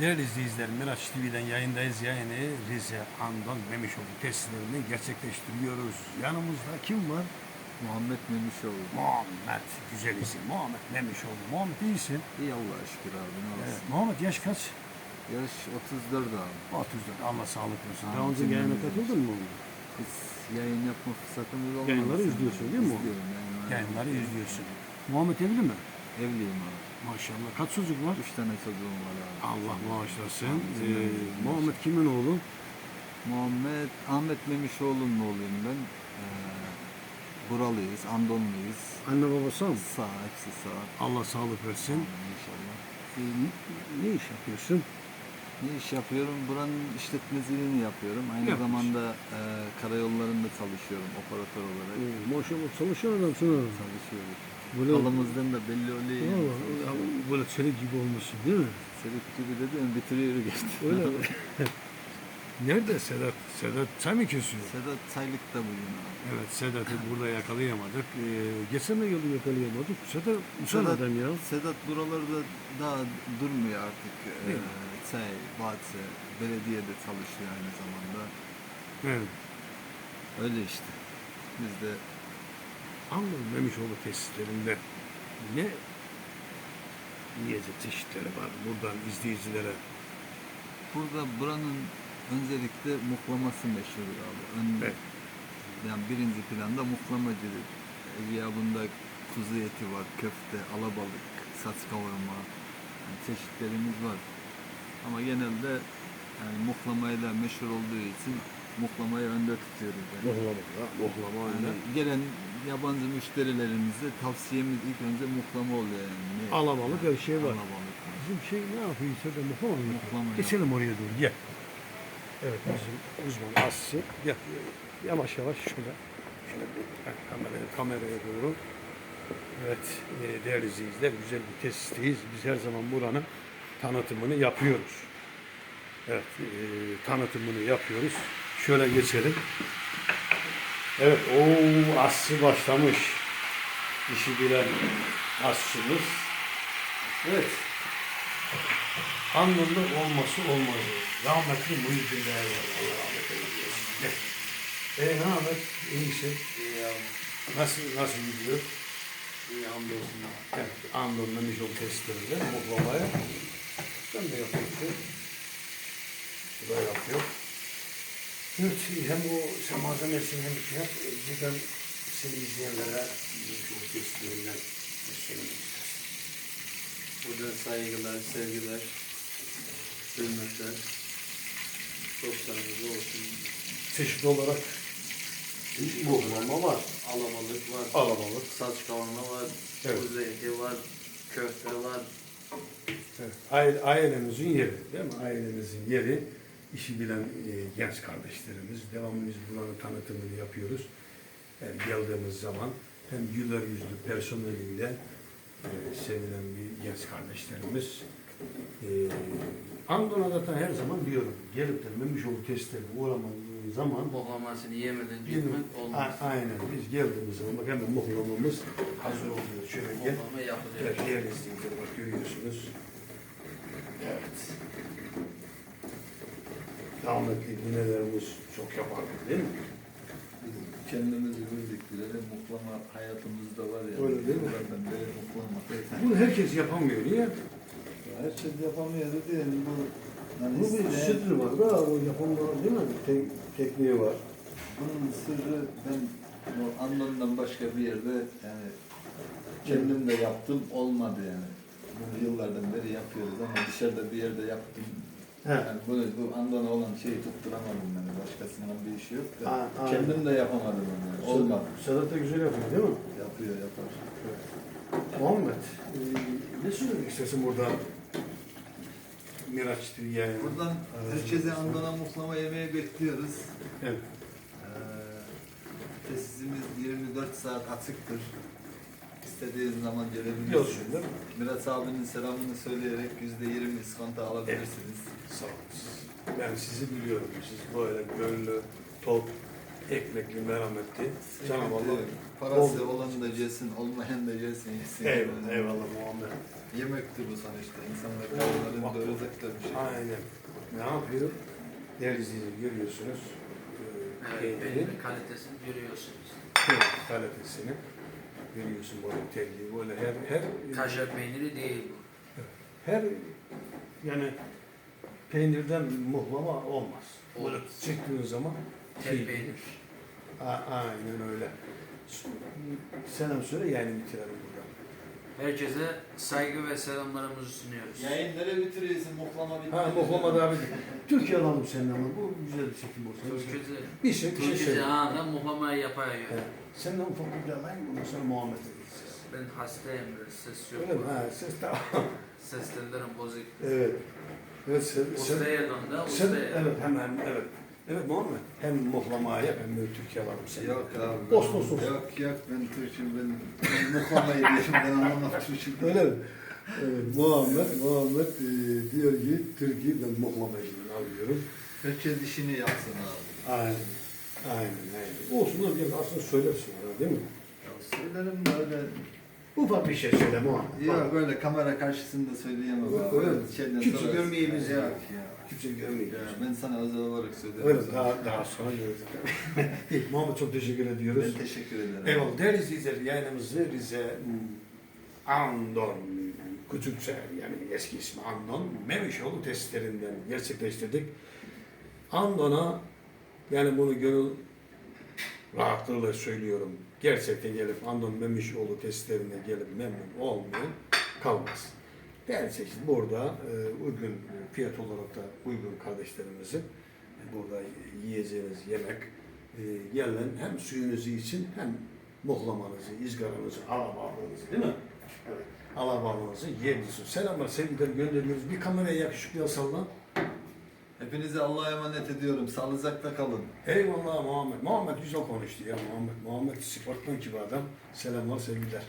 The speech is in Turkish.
Değerli izleyiciler, Miraç TV'den yayındayız. Yayını Rize Andon Memişoğlu tesislerinde gerçekleştiriyoruz. Yanımızda kim var? Muhammed Memişoğlu. Muhammed. Güzel isim. Muhammed Memişoğlu. Muhammed iyisin. İyi Allah'a şükür abi. Ne Evet. olsun. Muhammed yaş kaç? Yaş 34 abi. 34. Allah sağlık versin. Amin. Daha önce yayına katıldın mı? Hiç yayın yapma fırsatımız olmadı. Yayınları izliyorsun değil mi? İzliyorum yayınları. Yayınları izliyorsun. Muhammed evli mi? Evliyim abi. Maşallah. Kaç çocuk var? Üç tane çocuğum var abi. Allah bağışlasın. Ee, Muhammed kimin oğlu? Muhammed, Ahmet Memişoğlu'nun oğluyum ben. Ee, buralıyız, Andonluyuz. Anne babası mı? Sağ, hepsi sağ. Allah sağlık versin. Amin inşallah. Ee, ne, ne iş yapıyorsun? Ne iş yapıyorum? Buranın işletmeciliğini yapıyorum. Aynı Yapmış. zamanda e, karayollarında çalışıyorum operatör olarak. Oo, maşallah çalışan adamsın ha. Çalışıyoruz. Böyle, Alımızdan da belli oluyor. yani. Ya, böyle çelik gibi olmuşsun değil mi? Sedat gibi dedi bitiriyor geçti. Öyle mi? Nerede Sedat? Sedat sen mi kesiyorsun? Sedat Saylık'ta bugün abi. Evet Sedat'ı burada yakalayamadık. Ee, geçen yılı yakalayamadık. Sedat uçan Sedat- adam ya. Sedat buralarda daha durmuyor artık. Ee, Değil mi? Çay, Batse, belediyede çalışıyor aynı zamanda. Evet. Öyle işte. Biz de Anladım Memişoğlu tesislerinde ne yiyecek çeşitleri var buradan izleyicilere? burada buranın öncelikle muhlaması meşhur abi. Ön, Evet. Yani birinci planda muhlamacılık. Ya bunda kuzu eti var, köfte, alabalık, saç kavurma yani çeşitlerimiz var. Ama genelde yani muhlamayla meşhur olduğu için muhlamayı önde tutuyoruz. Yani. Muhlama. ya, Muhlama Yani öyle. gelen yabancı müşterilerimize tavsiyemiz ilk önce muhlama oluyor yani. Ne- Alabalık her şey var. Alabalık. Bizim şey ne yapıyor? Söyle muhlama mı? Muhlama Geçelim oraya doğru. Gel. Evet bizim uzman Asya. Gel. Yavaş yavaş şöyle. Şöyle kameraya, kameraya doğru. Evet e, değerli izleyiciler güzel bir tesisteyiz. Biz her zaman buranın tanıtımını yapıyoruz. Evet e, tanıtımını yapıyoruz. Şöyle geçelim. Evet o aslı başlamış. İşi bilen aşçımız. Evet. Anlamda olması olmazı. Rahmetli Muhyiddin var. Allah rahmet eylesin. Gel. E ne haber? İyisin. İyi abi. Nasıl, nasıl gidiyor? İyi hamdolsun. Evet, Andon'da Mijol testlerinde muklamaya. Sen de yapıyorsun. Bu da yapıyor. Evet, hem o sen malzemesini hem şey yap. Buradan seni izleyenlere Mijol testlerinden söylemek istersin. Burada saygılar, sevgiler, hürmetler, dostlarımız olsun. Çeşitli olarak muhlama var. Alabalık var, Alabalık. saç kavurma var, Evet. kuzu eti var, köfte var. Evet. Aile, ailemizin yeri değil mi? Ailemizin yeri işi bilen e, genç kardeşlerimiz. Devamlı biz buranın tanıtımını yapıyoruz. Her geldiğimiz zaman hem güler yüzlü personeliyle e, sevilen bir genç kardeşlerimiz. E, Andona zaten her zaman diyorum gelip de Memişoğlu testlerine uğramadığın zaman Muhlamasını yemeden gitmek olmaz. A- aynen biz geldiğimiz zaman bak hemen muhlamamız hazır oluyor. Şöyle gel. Muhlama yapılıyor. Evet, izleyiciler bak görüyorsunuz. Evet. Rahmetli ninelerimiz çok yapardı değil mi? Kendimizi bildik bileli muhlama hayatımızda var ya. Öyle değil mi? Yıllardan beri muhlama. Bunu herkes yapamıyor. Niye? Her şey yapamıyor değil bu. Yani Bu bir sırrı var da o yapımda değil mi? Tek, tekniği var. Bunun sırrı ben bu Andon'dan başka bir yerde yani kendim de yaptım olmadı yani. Bunu yıllardan beri yapıyoruz ama dışarıda bir yerde yaptım. He. Yani bunu, bu Andon'a olan şeyi tutturamadım yani. Başkasının bir işi yok da. A- aynen. kendim de yapamadım yani. Olmadı. Sedat da güzel yapıyor değil mi? Yapıyor yapar. Muhammed, e, ne söylemek istersin burada? Miraç TV yani. Buradan herkese Andon'a muhlama yemeği bekliyoruz. Evet. Ee, tesisimiz 24 saat açıktır. İstediğiniz zaman değil mi? Miraç abinin selamını söyleyerek %20 iskonto alabilirsiniz. Sağ olun. Ben sizi biliyorum. Siz böyle gönlü, top, ekmekli, merhametli. Cenab-ı Allah. Parası Bol- olan da yesin, olmayan da yesin. yesin. Eyvallah, eyvallah Muhammed. Yemektir bu sonuçta. İnsanlar karnlarını Bak- doyuracak da bir şey. Aynen. Ne yapıyor? Değerli izleyiciler görüyorsunuz. Ee, Evet, kalitesini görüyorsunuz. peynir kalitesini görüyorsun böyle telli, böyle her her Kaşar peyniri değil bu. her yani peynirden muhlama olmaz. Böyle Olmaz. çektiğin zaman Tel şey- peynir. A- aynen öyle. Selam söyle yani bitirelim burada. Herkese saygı ve selamlarımızı sunuyoruz. Yayınları bitiriyorsun, muhlama bitiriyorsun. Ha Muhammed abi Türkiye alalım seninle ama bu güzel bir çekim olsun. Türkçe, Bir şey, bir şey söyle. anında muhlamayı yapıyor. Evet. Senden ufak bir alayım ondan sonra Muhammed'e gideceğiz. Ben hastayım ses yok. Öyle mi? Ha ses tamam. Ses bozuk. Evet. Evet sen, sen, Ustaya döndü, sen ustaya. evet hemen evet. Evet Muhammed. Hem muhlamayı hem de Türkiye alalım seni. Yok abi. Olsun, olsun. Yok yok ben Türk'üm ben, ben muhlamayı diyorum ben anlamam Türk'üm. Öyle mi? Evet, Muhammed, Muhammed e, diyor ki Türkiye ben muhlamayı alıyorum. Herkes işini yapsın abi. Aynen. Aynen, aynen. Olsun da bir aslında söylersin ona değil mi? Ya söylerim de öyle. Ufak bir şey söyle Muhammed. Yok böyle kamera karşısında söyleyemem abi. Öyle? Şeyden Kimse sonra- görmeyi bizi. Yok ya. Kimse görmeyecek. Ya ben sana özel olarak söylerim. Öyle daha, daha sonra. İyi, Muhammed çok teşekkür ediyoruz. Ben teşekkür ederim. Eyvallah. Değerli izleyiciler yayınımızı Rize hmm, Andon Küçükçe yani eski ismi Andon Memişoğlu testlerinden gerçekleştirdik. Andon'a yani bunu gönül rahatlığıyla söylüyorum. Gerçekten gelip Andon Memişoğlu testlerine gelip memnun olmayan kalmaz. Seyirciler burada e, uygun fiyat olarak da uygun kardeşlerimizin e, burada yiyeceğiniz yemek e, gelen hem suyunuzu için hem muhlamanızı, izgaranızı, alabalığınızı değil mi? Evet. Alabalığınızı yiyebilirsiniz. Selamlar, sevgiler gönderiyoruz. Bir kameraya yakışıklı sallan. Hepinizi Allah'a emanet ediyorum. Sağlıcakla kalın. Eyvallah Muhammed. Muhammed güzel konuştu ya Muhammed. Muhammed sportman gibi adam. Selamlar, sevgiler.